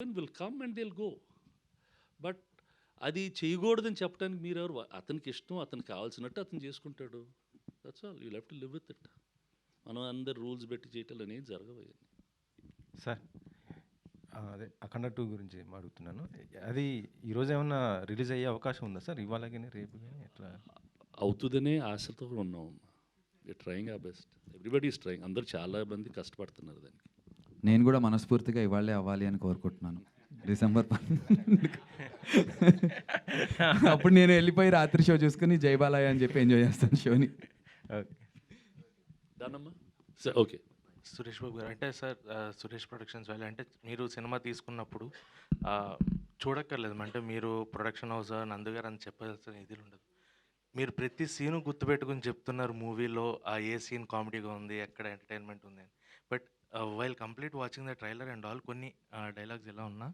Will come and will go but అది చేయకూడదని చెప్పడానికి మీరెవరు? అతనికి ఇష్టం అతనికి కావాల్సినట్టు అతను చేసుకుంటాడు. That's all you left live with it మనం అందరు రూల్స్ పెట్టి చేయటం అనేది జరగవు అవన్నీ. సార్ అదే అఖండ టూ గురించి అడుగుతున్నాను. అది ఈరోజు ఏమన్నా రిలీజ్ అయ్యే అవకాశం ఉందా సార్? ఇవాళ కానీ రేపు కానీ ఎట్లా? అవుతుందనే ఆశతో ఉన్నాం ట్రయింగ్ ఆ బెస్ట్ ఎవ్రీబడి ఈస్ ట్రయింగ్ అందరు చాలా మంది కష్టపడుతున్నారు దానికి. నేను కూడా మనస్ఫూర్తిగా ఇవాళే అవ్వాలి అని కోరుకుంటున్నాను. డిసెంబర్. అప్పుడు నేను వెళ్ళిపోయి రాత్రి షో చూసుకుని జైబాలయ అని చెప్పి ఎంజాయ్ చేస్తాను షోని. ఓకే. దానమ్మా? సరే ఓకే. సురేష్ బాబు గారు అంటే సార్ సురేష్ ప్రొడక్షన్స్ వాళ్ళు అంటే మీరు సినిమా తీసుకున్నప్పుడు చూడక్కర్లేదు అంటే మీరు ప్రొడక్షన్ హౌస్ నందు గారు అని చెప్పాల్సిన ఇది ఉండదు. మీరు ప్రతి సీను గుర్తుపెట్టుకుని చెప్తున్నారు మూవీలో ఆ ఏ సీన్ కామెడీగా ఉంది ఎక్కడ ఎంటర్టైన్మెంట్ ఉంది అని while complete watching the trailer and all కొన్ని డైలాగ్స్ ఎలా ఉన్నా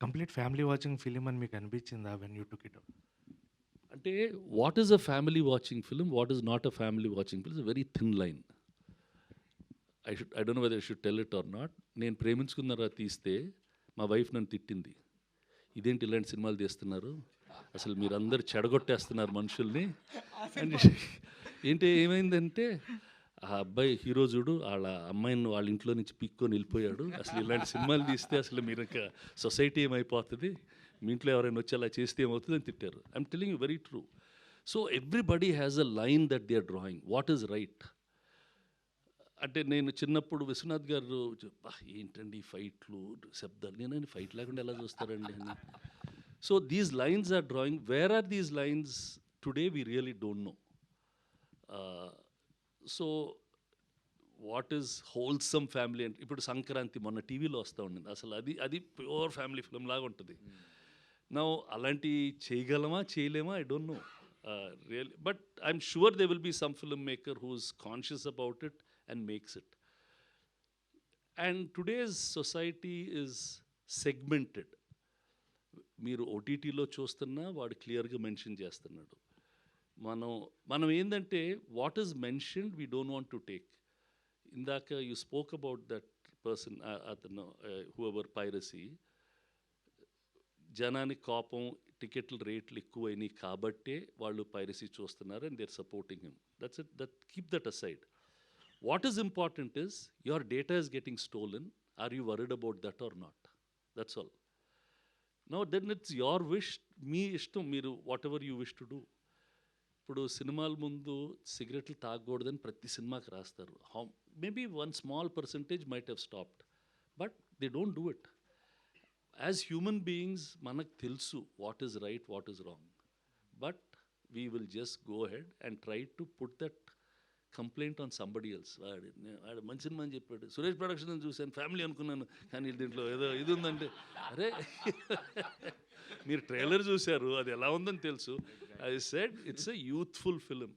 కంప్లీట్ ఫ్యామిలీ వాచింగ్ ఫిలిం అని మీకు అనిపించిందా వెన్ యూ టుక్ ఇట్ అంటే what is a family watching film what is not a family watching film very thin line I should I don't whether should tell it or not నేను ప్రేమించుకున్నారా తీస్తే మా wife నన్ను తిట్టింది. ఇదేంటి ఇలాంటి సినిమాలు తీస్తున్నారు? అసలు మీరందరూ చెడగొట్టేస్తున్నారు మనుషుల్ని. ఏంటి ఏమైందంటే ఆ అబ్బాయి హీరో చూడు వాళ్ళ అమ్మాయిని వాళ్ళ ఇంట్లో నుంచి పిక్కొని వెళ్ళిపోయాడు. అసలు ఇలాంటి సినిమాలు తీస్తే అసలు మీరు ఇంకా సొసైటీ ఏమైపోతుంది? మీ ఇంట్లో ఎవరైనా వచ్చి అలా చేస్తే ఏమవుతుంది అని తిట్టారు. I'm telling you very true so everybody has a line that they are drawing what is right అంటే నేను చిన్నప్పుడు విశ్వనాథ్ గారు ఏంటండి ఫైట్లు? శబ్దాలు నేను ఫైట్ లేకుండా ఎలా చూస్తారండి? అని. So these lines are drawing where are these lines today we really don't know so what is wholesome family అంటే ఇప్పుడు సంక్రాంతి మొన్న టీవీలో వస్తూ ఉండింది. అసలు అది అది ప్యూర్ ఫ్యామిలీ ఫిల్మ్ లాగా ఉంటుంది. నా అలాంటి చేయగలమా చేయలేమా? I don't know real but I'm sure there will be some film maker who's conscious about it and makes it and today's society is segmented మీరు ఓటీటీలో చూస్తున్నా వాడు క్లియర్గా మెన్షన్ చేస్తున్నాడు. మనం మనం ఏంటంటే what is mentioned we don't want to take ఇందాక you spoke about that person అతను హూ ఎవర్ పైరసీ జనానికి కోపం టికెట్ల రేట్లు ఎక్కువైనాయి కాబట్టే వాళ్ళు పైరసీ చూస్తున్నారు and they're supporting him that's it that keep that aside what is important is your data is getting stolen are you worried about that or not that's all no then it's your wish మీ ఇష్టం మీరు whatever you wish to do ఇప్పుడు సినిమాల ముందు సిగరెట్లు తాగకూడదని ప్రతి సినిమాకి రాస్తారు. How maybe one small percentage might have stopped but they don't do it as human beings మనకు తెలుసు what is right what is wrong but we will just go head and try to put that complaint on somebody else. వాడు వాడు మంచి cinema అని చెప్పాడు. Suresh production చూశాను family అనుకున్నాను. కానీ దీంట్లో ఏదో ఇది ఉందంటే అరే మీరు ట్రైలర్ చూశారు అది ఎలా ఉందని తెలుసు. I said it's a youthful film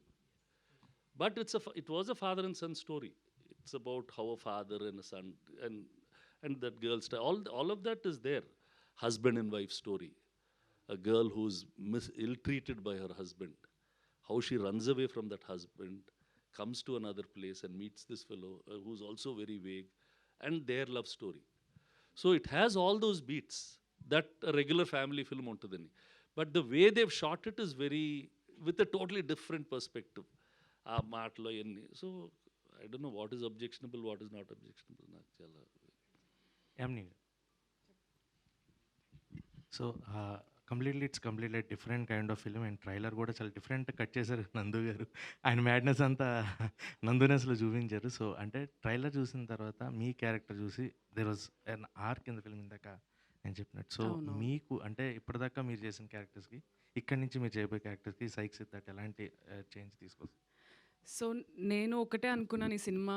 but it's it was a father and son story it's about how a father and son and and that girls all all of that is their husband and wife story a girl who's mis ill treated by her husband how she runs away from that husband comes to another place and meets this fellow uh, who's also very vague, and their love story. So it has all those beats that a regular family film ontadani. But the way they've shot it is very, with a totally different perspective. Ah, so I don't know what is objectionable, what is not objectionable. So, uh, completely it's completely different kind of film and trailer కూడా చాలా different cut చేశారు నందు గారు. ఆయన madness అంతా నందునెస్లో చూపించారు. So అంటే trailer చూసిన తర్వాత మీ క్యారెక్టర్ చూసి there was an arc in the film ఇందాక నేను చెప్పినట్టు. సో. మీకు అంటే ఇప్పటిదాకా మీరు చేసిన క్యారెక్టర్స్కి ఇక్కడి నుంచి మీరు చేయబోయే క్యారెక్టర్స్కి సైక్ సిద్ధార్థ్ ఎలాంటి చేంజ్ తీసుకొస్తారు? సో నేను ఒకటే అనుకున్నాను ఈ సినిమా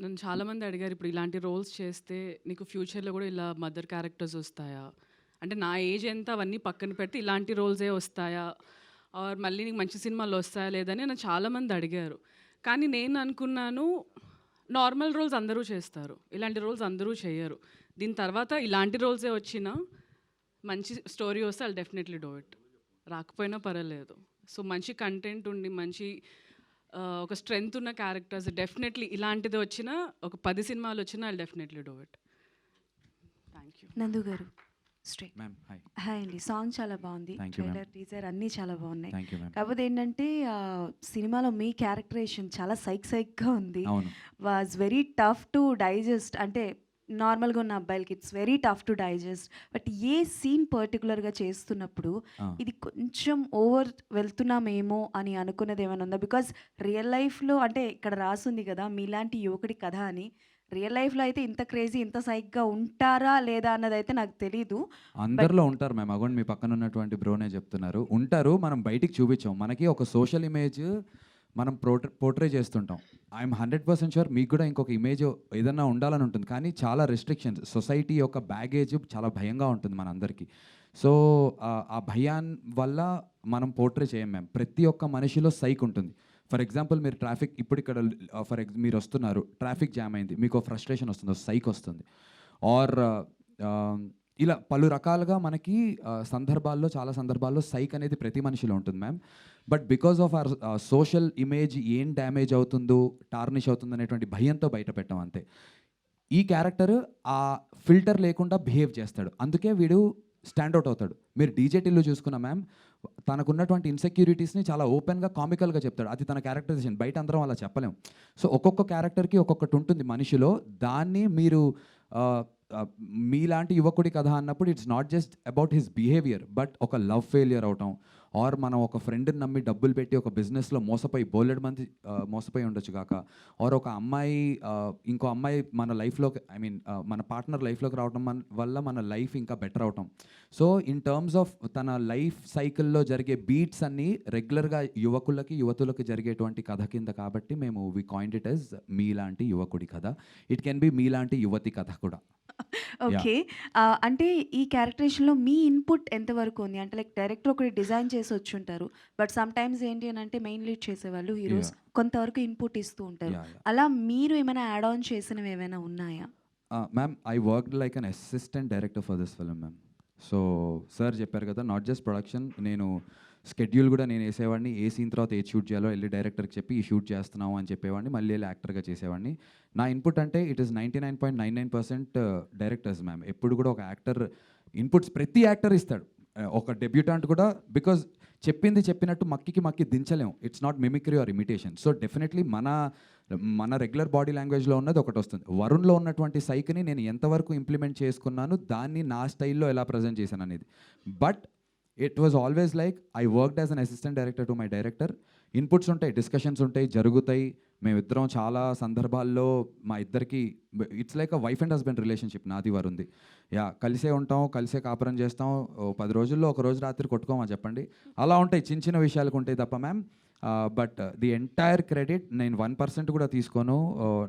నన్ను చాలామంది అడిగారు ఇప్పుడు ఇలాంటి రోల్స్ చేస్తే నీకు ఫ్యూచర్లో కూడా ఇలా మదర్ క్యారెక్టర్స్ వస్తాయా? అంటే నా ఏజ్ ఎంత అవన్నీ పక్కన పెడితే ఇలాంటి రోల్సే వస్తాయా? ఆర్ మళ్ళీ నీకు మంచి సినిమాలు వస్తాయా లేదని నన్ను చాలామంది అడిగారు. కానీ నేను అనుకున్నాను నార్మల్ రోల్స్ అందరూ చేస్తారు. ఇలాంటి రోల్స్ అందరూ చేయరు. దీని తర్వాత ఇలాంటి రోల్సే వచ్చినా మంచి స్టోరీ వస్తే అది డెఫినెట్లీ డూ ఇట్ రాకపోయినా పర్వాలేదు. సో మంచి కంటెంట్ ఉండి మంచి ఒక స్ట్రెంగ్త్ ఉన్న క్యారెక్టర్స్ డెఫినెట్లీ ఇలాంటిది వచ్చినా ఒక పది సినిమాలు వచ్చినా I definitely do it thank you Nandu garu. Straight ma'am hi hi అండి. సాంగ్ చాలా బాగుంది. Thank you, ma'am. Trailer teaser అన్నీ చాలా బాగున్నాయి. థ్యాంక్ యూ మ్యామ్ కాకపోతే ఏంటంటే ఆ, సినిమాలో మీ క్యారెక్టరేషన్ చాలా సైక్ సైక్గా ఉంది. అవును. Was very tough to digest అంటే నార్మల్గా ఉన్న అబ్బాయిలకి it's very tough to digest but a scene పర్టికులర్గా చేస్తున్నప్పుడు ఆ. ఇది కొంచెం ఓవర్ వెళ్తున్నామేమో అని అనుకున్నది ఏమైనా ఉందా? బికాజ్ రియల్ లైఫ్లో అంటే ఇక్కడ రాసుంది కదా మీలాంటి యువకుడి కథ అని. రియల్ లైఫ్లో అయితే ఇంత క్రేజీ ఇంత సైక్గా ఉంటారా లేదా అన్నది అయితే నాకు తెలీదు. అందరిలో ఉంటారు మ్యామ్ అగోండి మీ పక్కన ఉన్నటువంటి బ్రోనే చెప్తున్నారు. ఉంటారు మనం బయటికి చూపించాం మనకి ఒక సోషల్ ఇమేజ్ మనం ప్రోట్రే పోర్ట్రే చేస్తుంటాం. ఐఎమ్ హండ్రెడ్ పర్సెంట్ షూర్ మీకు కూడా ఇంకొక ఇమేజ్ ఏదన్నా ఉండాలని ఉంటుంది. కానీ చాలా రెస్ట్రిక్షన్స్ సొసైటీ యొక్క బ్యాగేజ్ చాలా భయంగా ఉంటుంది మనందరికీ సో ఆ భయాన్ వల్ల మనం పోర్ట్రే చేయం మ్యామ్. ప్రతి ఒక్క మనిషిలో సైక్ ఉంటుంది. ఫర్ ఎగ్జాంపుల్ మీరు ట్రాఫిక్ ఇప్పుడు ఇక్కడ uh, ఫర్ ఎగ్ మీరు వస్తున్నారు ట్రాఫిక్ జామ్ అయింది మీకు ఫ్రస్ట్రేషన్ వస్తుంది సైక్ వస్తుంది. ఆర్ uh, um, ఇలా పలు రకాలుగా మనకి uh, సందర్భాల్లో చాలా సందర్భాల్లో సైక్ అనేది ప్రతి మనిషిలో ఉంటుంది ma'am but because of our social image ఏం డ్యామేజ్ అవుతుందో టార్నిష్ అవుతుందో అనేటువంటి భయంతో బయట పెట్టాం అంతే. ఈ క్యారెక్టర్ ఆ ఫిల్టర్ లేకుండా బిహేవ్ చేస్తాడు. అందుకే వీడు స్టాండ్అవుట్ అవుతాడు. మీరు డీజేటీలో చూసుకున్న మ్యామ్ తనకున్నటువంటి ఇన్సెక్యూరిటీస్ని చాలా ఓపెన్గా కామికల్గా చెప్తాడు. అది తన క్యారెక్టరైజేషన్ బయట అందరం అలా చెప్పలేం. సో ఒక్కొక్క క్యారెక్టర్కి ఒక్కొక్కటి ఉంటుంది మనిషిలో. దాన్ని మీరు మీలాంటి యువకుడి కథ అన్నప్పుడు it's not just about his behaviour but ఒక లవ్ ఫెయిలియర్ అవటం ఆర్ మనం ఒక ఫ్రెండ్ని నమ్మి డబ్బులు పెట్టి ఒక బిజినెస్లో మోసపోయి బోలెడ్ మంది మోసపోయి ఉండొచ్చు కాక ఆర్ ఒక అమ్మాయి ఇంకో అమ్మాయి మన లైఫ్లోకి ఐ మీన్ మన పార్ట్నర్ లైఫ్లోకి రావడం మన వల్ల మన లైఫ్ ఇంకా బెటర్ అవటం. సో ఇన్ టర్మ్స్ ఆఫ్ తన లైఫ్ సైకిల్లో జరిగే బీట్స్ అన్నీ రెగ్యులర్గా యువకులకి యువతులకి జరిగేటువంటి కథ కింద కాబట్టి మేము వి కాయిండ్ ఇట్ ఎస్ మీలాంటి యువకుడి కథ. ఇట్ కెన్ బి మీలాంటి యువతి కథ కూడా. ఓకే అంటే ఈ క్యారెక్టరేషన్లో మీ ఇన్పుట్ ఎంతవరకు ఉంది? అంటే లైక్ డైరెక్టర్ ఒకటి డిజైన్ చేసి వచ్చి ఉంటారు బట్ సమ్ టైమ్స్ ఏంటి అని అంటే మెయిన్ లీడ్ చేసేవాళ్ళు హీరోస్ కొంతవరకు ఇన్పుట్ ఇస్తూ ఉంటారు. అలా మీరు ఏమైనా యాడ్ ఆన్ చేసినవి ఏమైనా ఉన్నాయా? Ma'am I work like an assistant director for this film ma'am so sir చెప్పారు కదా నాట్ జస్ట్ ప్రొడక్షన్ నేను స్కెడ్యూల్ కూడా నేను వేసేవాడిని. ఏ సీన్ తర్వాత ఏ షూట్ చేయాలో వెళ్ళి డైరెక్టర్కి చెప్పి ఈ షూట్ చేస్తున్నాము అని చెప్పేవాడిని. మళ్ళీ వెళ్ళి యాక్టర్గా చేసేవాడిని. నా ఇన్పుట్ అంటే it is ninety nine point nine nine percent directors ma'am ఎప్పుడు కూడా ఒక యాక్టర్ ఇన్పుట్స్ ప్రతి యాక్టర్ ఇస్తాడు. ఒక డెబ్యూటాంట్ కూడా బికాజ్ చెప్పింది చెప్పినట్టు మక్కికి మక్కి దించలేం. It's not mimicry or imitation so definitely మన మన రెగ్యులర్ బాడీ లాంగ్వేజ్లో ఉన్నది ఒకటి వస్తుంది. వరుణ్లో ఉన్నటువంటి సైక్ని నేను ఎంతవరకు ఇంప్లిమెంట్ చేసుకున్నాను దాన్ని నా స్టైల్లో ఎలా ప్రజెంట్ చేశాను అనేది but it was always like I worked as an assistant director to my director inputs ఉంటాయి డిస్కషన్స్ ఉంటాయి జరుగుతాయి. మేమిద్దరం చాలా సందర్భాల్లో మా ఇద్దరికి it's like a wife and husband relationship నాది వారుంది. యా కలిసే ఉంటాం కలిసే కాపురం చేస్తాం. ఓ పది రోజుల్లో ఒక రోజు రాత్రి కొట్టుకోమా చెప్పండి? అలా ఉంటాయి చిన్న చిన్న విషయాలకు ఉంటాయి తప్ప ma'am but the entire credit నేను వన్ పర్సెంట్ కూడా తీసుకోను.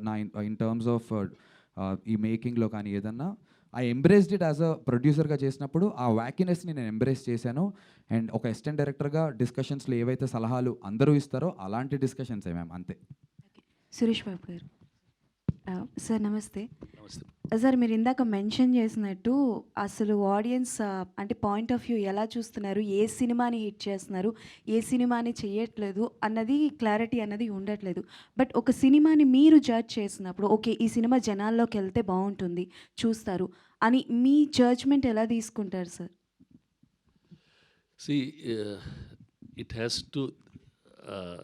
నా ఇన్ టర్మ్స్ ఆఫ్ ఈ మేకింగ్లో కానీ ఏదన్నా. I embraced it as a ప్రొడ్యూసర్గా చేసినప్పుడు ఆ వ్యాకినెస్ని నేను ఎంబ్రేస్ చేశాను. అండ్ ఒక అసిస్టెంట్ డైరెక్టర్గా డిస్కషన్స్లో ఏవైతే సలహాలు అందరూ ఇస్తారో అలాంటి డిస్కషన్స్ మ్యామ్ అంతే. సురేష్ బాబు గారు. సార్ నమస్తే. సార్ మీరు ఇందాక మెన్షన్ చేసినట్టు అసలు ఆడియన్స్ అంటే పాయింట్ ఆఫ్ వ్యూ ఎలా చూస్తున్నారు? ఏ సినిమాని హిట్ చేస్తున్నారు? ఏ సినిమాని చేయట్లేదు? అన్నది క్లారిటీ అన్నది ఉండట్లేదు. బట్ ఒక సినిమాని మీరు జడ్జ్ చేసినప్పుడు ఓకే ఈ సినిమా జనాల్లోకి వెళ్తే బాగుంటుంది చూస్తారు అని మీ జడ్జ్మెంట్ ఎలా తీసుకుంటారు sir? It has to, uh,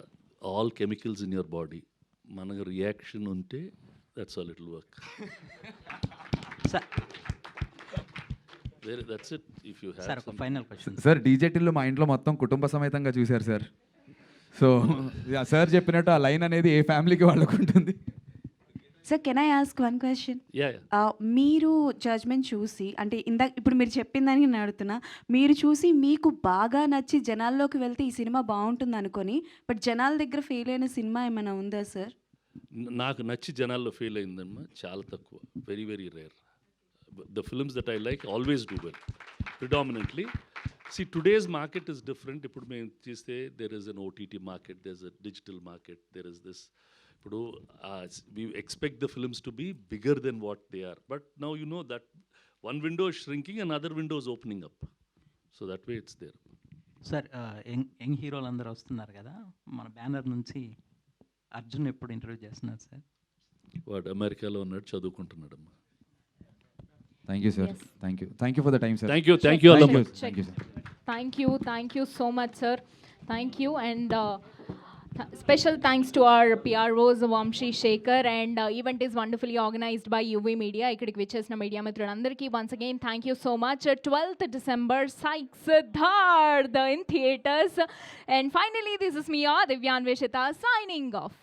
all chemicals in your body. మనకు రియాక్షన్ ఉంటే that's all it work sir వేరే that's it if you sir ఒక హ్యావ్ ఫైనల్ క్వశ్చన్ సార్ డీజేటీల్లో మా ఇంట్లో మొత్తం కుటుంబ సమేతంగా చూశారు సార్ సో సార్ చెప్పినట్టు ఆ లైన్ అనేది ఏ ఫ్యామిలీకి వాళ్ళకు ఉంటుంది. Sir can I ask one question yeah ఆ, మీరు జడ్జ్మెంట్ చూసి అంటే ఇందాక ఇప్పుడు మీరు చెప్పిన దానికి నేను అడుగుతున్నా మీరు చూసి మీకు బాగా నచ్చి జనాల్లోకి వెళ్తే ఈ సినిమా బాగుంటుంది అనుకొని బట్ జనాల దగ్గర ఫెయిల్ అయిన సినిమా ఏమైనా ఉందా సార్ నాకు నచ్చి జనాల్లో ఫెయిల్ అయిందమ్మా చాలా తక్కువ. Very very rare the films that I like always do well predominantly see today's market is different ఇప్పుడు మేము చూస్తే there is an OTT market there is a digital market there is this ఇప్పుడు we expect the films to be bigger then what they are but now you know that one window shrinking and other windows opening up so that way it's there sir young young హీరోలు అందరూ వస్తున్నారు కదా మన banner నుంచి అర్జున్ ఎప్పుడు interview చేస్తున్నారు sir? వాడు అమెరికాలో ఉన్నాడు చదువుకుంటున్నాడమ్మా. Thank you sir. Thank you thank you for the time sir thank you thank you thank you Check. Thank you sir Thank you, thank you so much, sir. Thank you, and uh, th- special thanks to our PROs, Vamshi Shekhar, and uh, event is wonderfully organized by UV Media. ఇక్కడికి విచ్చేసిన media మిత్రులందరికీ once again thank you so much twelfth December Psych Siddharth in theatres and finally this is me ఆ Divyanveshitha signing off